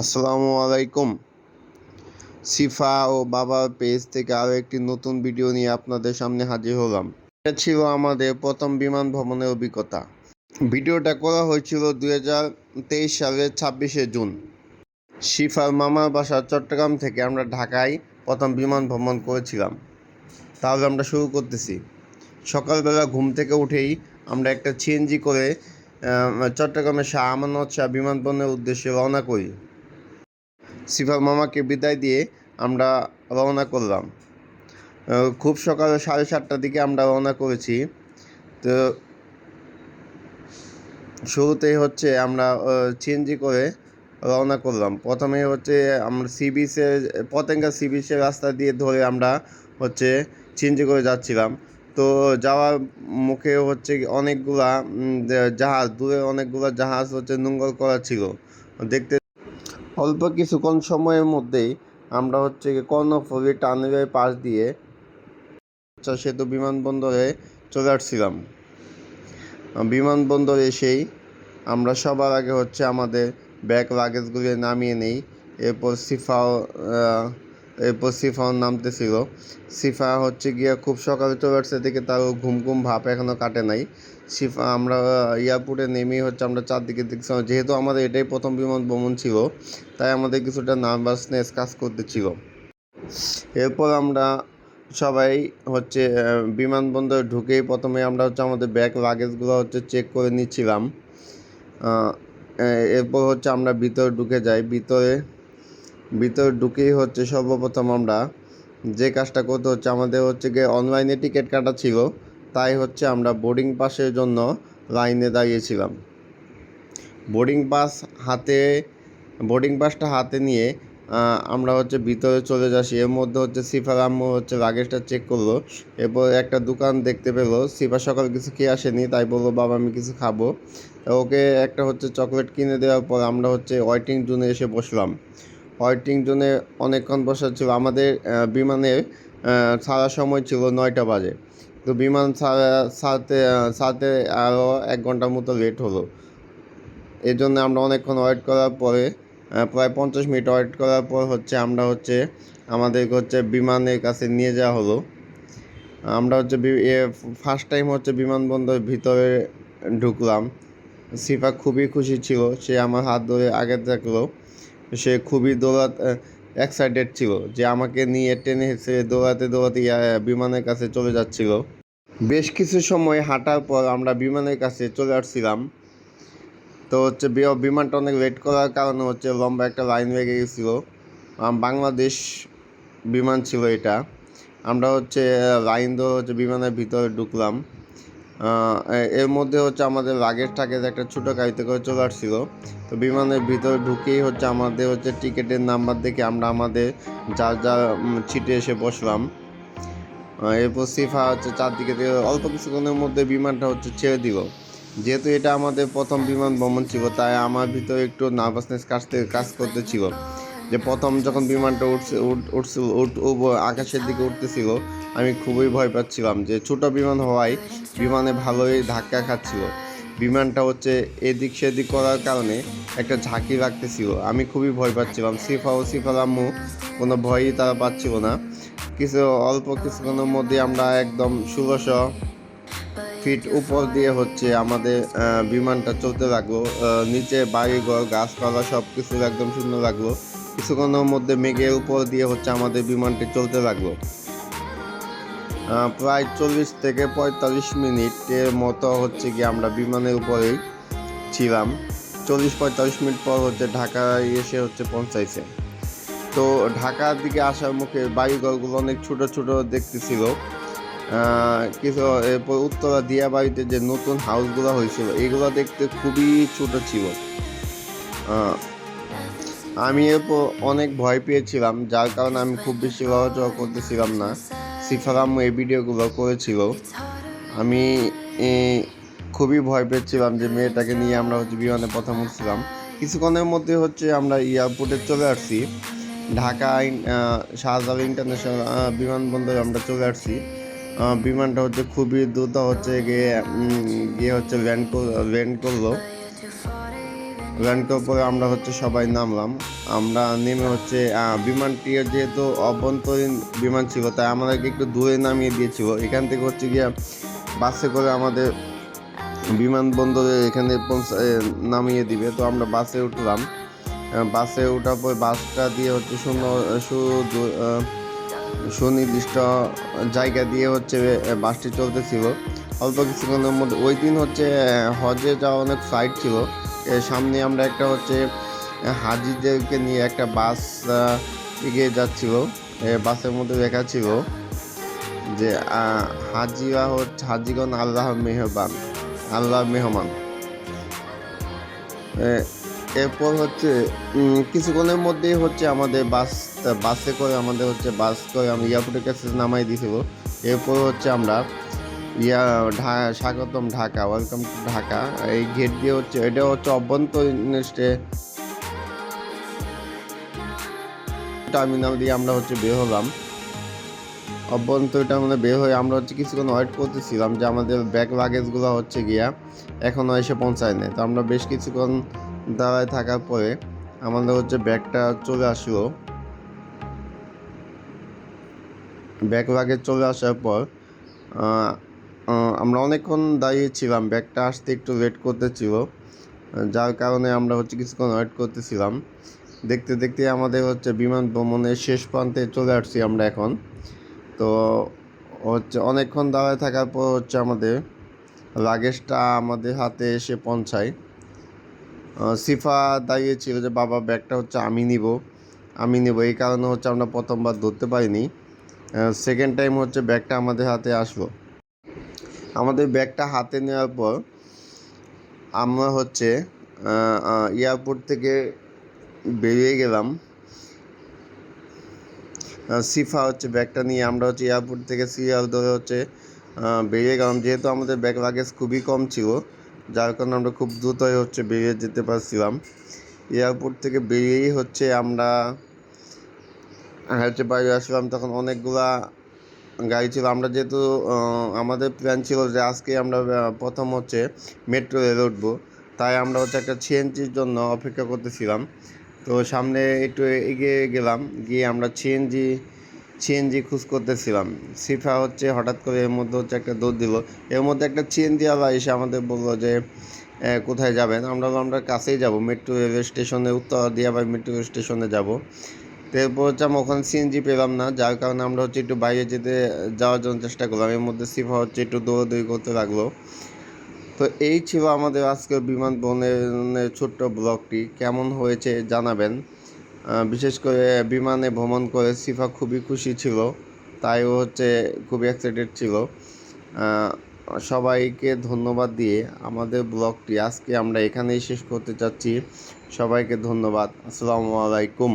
আসসালামু আলাইকুম। সিফা ও বাবার পেজ থেকে আরও একটি নতুন ভিডিও নিয়ে আপনাদের সামনে হাজির হলাম। এটা ছিল আমাদের প্রথম বিমান ভ্রমণের অভিজ্ঞতা। ভিডিওটা করা হয়েছিল দুই হাজার তেইশ সালের ছাব্বিশে জুন। শিফার মামার বাসা চট্টগ্রাম থেকে আমরা ঢাকায় প্রথম বিমান ভ্রমণ করেছিলাম। তাহলে আমরা শুরু করতেছি। সকালবেলা ঘুম থেকে উঠেই আমরা একটা সিএনজি করে চট্টগ্রামের শাহ আমানত শাহ বিমানবন্দরের উদ্দেশ্যে রওনা করি। সিফার মামাকে বিদায় দিয়ে আমরা রওনা করলাম। খুব সকালে সাড়ে সাতটার দিকে আমরা রওনা করেছি। তো শুরুতেই হচ্ছে আমরা সিএনজি করে রওনা করলাম। প্রথমে হচ্ছে আমরা সি বিচের পতেঙ্গা সি বিচের রাস্তা দিয়ে ধরে আমরা হচ্ছে সিএনজি করে যাচ্ছিলাম। তো যাওয়ার মুখে হচ্ছে অনেকগুলা জাহাজ, দূরে অনেকগুলা জাহাজ হচ্ছে নোঙ্গর করা ছিল। দেখতে অল্প কিছুক্ষণ সময়ের মধ্যেই আমরা হচ্ছে কর্ণফুলী টানেলের পাশ দিয়ে সেতু বিমানবন্দরে চলে আসছিলাম। বিমানবন্দরে এসেই আমরা সবার আগে হচ্ছে আমাদের ব্যাগ লাগেজগুলি নামিয়ে নেই। এরপর সিফাও এরপর সিফাও নামতেছিল। সিফা হচ্ছে গিয়ে খুব সকালে চলে আসছে, দেখে তারও ঘুম ঘুম ভাব এখনও কাটে নাই। সিফা আমরা এয়ারপোর্টে নেমেই হচ্ছে আমরা চারদিকে দেখছিলাম। যেহেতু আমাদের এটাই প্রথম বিমান ভ্রমণ ছিল, তাই আমাদের কিছুটা নার্ভাসনেস কাজ করতেছিল। এরপর আমরা সবাই হচ্ছে বিমানবন্দরে ঢুকেই প্রথমে আমরা হচ্ছে আমাদের ব্যাগ লাগেজগুলো হচ্ছে চেক করে নিচ্ছিলাম। এরপর হচ্ছে আমরা ভিতরে ঢুকে যাই। ভিতরে ভিতরে ঢুকেই হচ্ছে সর্বপ্রথম আমরা যে কাজটা করতে হচ্ছে, আমাদের হচ্ছে গিয়ে অনলাইনে টিকিট কাটা ছিল। তাই হচ্ছে আমরা বোর্ডিং পাসের জন্য লাইনে দাঁড়িয়েছিলাম। বোর্ডিং পাস হাতে বোর্ডিং পাসটা হাতে নিয়ে আমরা হচ্ছে ভিতরে চলে যাচ্ছি। এর মধ্যে হচ্ছে সিফার আম্মু হচ্ছে লাগেজটা চেক করল। এরপর একটা দোকান দেখতে পেল। সিফা সকাল কিছু খেয়ে আসেনি, তাই বলল, বাবা, আমি কিছু খাব। ওকে একটা হচ্ছে চকলেট কিনে দেওয়ার পর আমরা হচ্ছে ওয়েটিং জোনে এসে বসলাম। ওয়েটিং জোনে অনেকক্ষণ বসা ছিল। আমাদের বিমানের ছাড়ার সময় ছিল নয়টা বাজে। তো বিমান ছাড়তে আহ, আরও এক ঘণ্টার মতো লেট হলো। এই জন্য আমরা অনেকক্ষণ ওয়েট করার পরে প্রায় পঞ্চাশ মিনিট ওয়েট করার পর হচ্ছে আমরা হচ্ছে আমাদেরকে হচ্ছে বিমানের কাছে নিয়ে যাওয়া হলো। আমরা হচ্ছে ফার্স্ট টাইম হচ্ছে বিমানবন্দরের ভিতরে ঢুকলাম। সিফা খুবই খুশি ছিল সে আমার হাত ধরে আগে থাকল সে খুবই দৌড়া এক্সাইটেড ছিল, যে আমাকে নিয়ে টেনে হেসে দৌড়াতে দৌড়াতে বিমানের কাছে চলে যাচ্ছিল। বেশ কিছু সময় হাঁটার পর আমরা বিমানের কাছে চলে আসছিলাম। তো হচ্ছে বিমানটা অনেক লেট করার কারণে হচ্ছে লম্বা একটা লাইন লেগে গেছিল। বাংলাদেশ বিমান ছিল এটা। আমরা হচ্ছে লাইন ধরে হচ্ছে বিমানের ভিতরে ঢুকলাম। এর মধ্যে হচ্ছে আমাদের লাগেজ টাগেজ একটা ছোটো গাড়িতে করে চলে আসছিল। তো বিমানের ভিতরে ঢুকেই হচ্ছে আমাদের হচ্ছে টিকিটের নাম্বার দেখে আমরা আমাদের যার যা ছিটে এসে বসলাম। এরপর সিফা হচ্ছে চারদিকে দিয়ে অল্প কিছুক্ষণের মধ্যে বিমানটা হচ্ছে ছেড়ে দিল। যেহেতু এটা আমাদের প্রথম বিমান ভ্রমণ ছিল, তাই আমার ভিতরে একটু নার্ভাসনেস কাজ কাজ করতেছিল। যে প্রথম যখন বিমানটা উঠছে উঠছিল আকাশের দিকে উঠতেছিল, আমি খুবই ভয় পাচ্ছিলাম যে ছোট বিমান হওয়ায় বিমানে ভালোই ধাক্কা খাচ্ছিল। বিমানটা হচ্ছে এদিক সেদিক করার কারণে একটা ঝাঁকি লাগতেছিল। আমি খুবই ভয় পাচ্ছিলাম। সিফা ও সিফার আম্মু কোনো ভয়ই তারা পাচ্ছিল না। কিছু অল্প কিছুক্ষণের মধ্যে আমরা একদম ষোলোশো ফিট উপর দিয়ে হচ্ছে আমাদের বিমানটা চলতে লাগল। নিচে বাড়িঘর, গাছপালা সব কিছু একদম সুন্দর লাগল। কিছুক্ষণের মধ্যে মেঘের উপর দিয়ে হচ্ছে আমাদের বিমানটি চলতে লাগল। প্রায় চল্লিশ থেকে পঁয়তাল্লিশ মিনিটের মতো হচ্ছে কি আমরা বিমানের উপরেই ছিলাম। চল্লিশ পঁয়তাল্লিশ মিনিট পর হচ্ছে ঢাকায় এসে হচ্ছে পৌঁছাইছে। তো ঢাকার দিকে আসার মুখে বাড়িঘরগুলো অনেক ছোট ছোট দেখতেছিল। কিছু এরপর উত্তরা দিয়া বাড়িতে যে নতুন হাউসগুলো হয়েছিল, এগুলো দেখতে খুবই ছোট ছিল। আমি এরপর অনেক ভয় পেয়েছিলাম যার কারণে আমি খুব বেশি লড়াচড়া করতেছিলাম না। সিফারাম এই ভিডিওগুলো করেছিল। আমি খুবই ভয় পেয়েছিলাম যে মেয়েটাকে নিয়ে আমরা হচ্ছে বিমানে প্রথম উঠছিলাম। কিছুক্ষণের মধ্যে হচ্ছে আমরা এয়ারপোর্টে চলে আসছি। ঢাকা আহ, ইন্টারন্যাশনাল বিমানবন্দরে আমরা চলে আসছি। বিমানটা হচ্ছে খুবই দ্রুত হচ্ছে গিয়ে গিয়ে হচ্ছে ল্যান্ড ল্যান্ড করল। ল্যান্ড উপরে আমরা হচ্ছে সবাই নামলাম। আমরা নেমে হচ্ছে বিমানটি যেহেতু অভ্যন্তরীণ বিমান ছিল, তাই আমাদেরকে একটু দূরে নামিয়ে দিয়েছিল। এখান থেকে হচ্ছে গিয়ে বাসে করে আমাদের বিমানবন্দরে এখানে নামিয়ে দিবে। তো আমরা বাসে উঠলাম। বাসে ওঠার পর বাসটা দিয়ে হচ্ছে সুনির্দিষ্ট জায়গা দিয়ে হচ্ছে বাসটি চলতেছিল। অল্প কিছুক্ষণের মধ্যে, ওই দিন হচ্ছে হজে যাওয়া অনেক ফ্লাইট ছিল। সামনে আমরা একটা হচ্ছে হাজিদেরকে নিয়ে একটা বাস এগিয়ে যাচ্ছিল। বাসের মধ্যে লেখা ছিল যে হাজিরা হচ্ছে, হাজিগণ আল্লাহ মেহবান আল্লাহ মেহমান। এরপর হচ্ছে কিছুক্ষণের মধ্যেই হচ্ছে আমাদের বাস, বাসে করে আমাদের হচ্ছে বাস করে আমরা এয়ারপোর্টের কাছে নামাই দিয়েছিল এরপর হচ্ছে আমরা ইয়া, ঢা, স্বাগতম ঢাকা ওয়েলকাম টু ঢাকা। এই গেট দিয়ে হচ্ছে, এটা হচ্ছে অভ্যন্তরীণ টার্মিনাল দিয়ে আমরা হচ্ছে বের হলাম। অভ্যন্তরীণ টার্মিনালে বের হয়ে আমরা হচ্ছে কিছুক্ষণ ওয়েট করতেছিলাম যে আমাদের ব্যাগ লাগেজগুলো হচ্ছে গিয়া এখনও এসে পৌঁছায় নাই। তো আমরা বেশ কিছুক্ষণ দাঁড়ায় থাকার পরে আমাদের হচ্ছে ব্যাগটা চলে আসলো। ব্যাগ লাগেজ চলে আসার পর আমরা অনেকক্ষণ দাঁড়িয়েছিলাম ব্যাগটা আসতে একটু লেট করতেছিল। যার কারণে আমরা হচ্ছে কিছুক্ষণ ওয়েট করতেছিলাম। দেখতে দেখতে আমাদের হচ্ছে বিমান ভ্রমণের শেষ প্রান্তে চলে আসছি আমরা এখন। তো হচ্ছে অনেকক্ষণ দাঁড়ায় থাকার পর হচ্ছে আমাদের লাগেজটা আমাদের হাতে এসে পৌঁছায়। সিফা দাঁড়িয়েছিল যে, বাবা, ব্যাগটা হচ্ছে আমি নিব। আমি নেব, এই কারণে হচ্ছে আমরা প্রথমবার ধরতে পারিনি। সেকেন্ড টাইম হচ্ছে ব্যাগটা আমাদের হাতে আসলো। আমাদের ব্যাগটা হাতে নেওয়ার পর আমরা হচ্ছে এয়ারপোর্ট থেকে বেরিয়ে গেলাম। সিফা হচ্ছে ব্যাগটা নিয়ে, আমরা হচ্ছে এয়ারপোর্ট থেকে সিরিয়াল ধরে হচ্ছে বেরিয়ে গেলাম। যেহেতু আমাদের ব্যাগ লাগেজ খুবই কম ছিল, যার কারণে আমরা খুব দ্রুতই হচ্ছে বেরিয়ে যেতে পারছিলাম। এয়ারপোর্ট থেকে বেরিয়েই হচ্ছে আমরা, হচ্ছে বাইরে আসলাম। তখন অনেকগুলা গাড়ি ছিল। আমরা যেহেতু আমাদের প্ল্যান ছিল যে আজকে আমরা প্রথম হচ্ছে মেট্রো রেলে উঠবো। তাই আমরা হচ্ছে একটা সিএনজির জন্য অপেক্ষা করতেছিলাম। তো সামনে একটু এগিয়ে গেলাম, গিয়ে আমরা সিএনজি সিএনজি খোঁজ করতেছিলাম। সিফা হচ্ছে হঠাৎ করে এর মধ্যে হচ্ছে একটা দৌড় দিল। এর মধ্যে একটা সিএনজি আলা এসে আমাদের বলল যে কোথায় যাবেন? আমরা আমরা কাছেই যাব মেট্রো রেল স্টেশনে উত্তর দিয়াবাই মেট্রো স্টেশনে যাব। তো এরপর হচ্ছে আমরা ওখানে সিএনজি পেলাম না, যার কারণে আমরা হচ্ছে একটু বাইরে যেতে, যাওয়ার জন্য চেষ্টা করলাম। এর মধ্যে সিফা হচ্ছে একটু দৌড়াদৌড়ি করতে লাগল। তো এই ছিল আমাদের আজকের বিমান ভ্রমণের ছোট্ট ব্লগটি। কেমন হয়েছে জানাবেন। বিশেষ করে বিমানে ভ্রমণ করে সিফা খুবই খুশি ছিল তাই ও হচ্ছে খুবই এক্সাইটেড ছিল। সবাইকে ধন্যবাদ দিয়ে আমাদের ব্লগটি আজকে আমরা এখানেই শেষ করতে চাচ্ছি। সবাইকে ধন্যবাদ। আসসালামু আলাইকুম।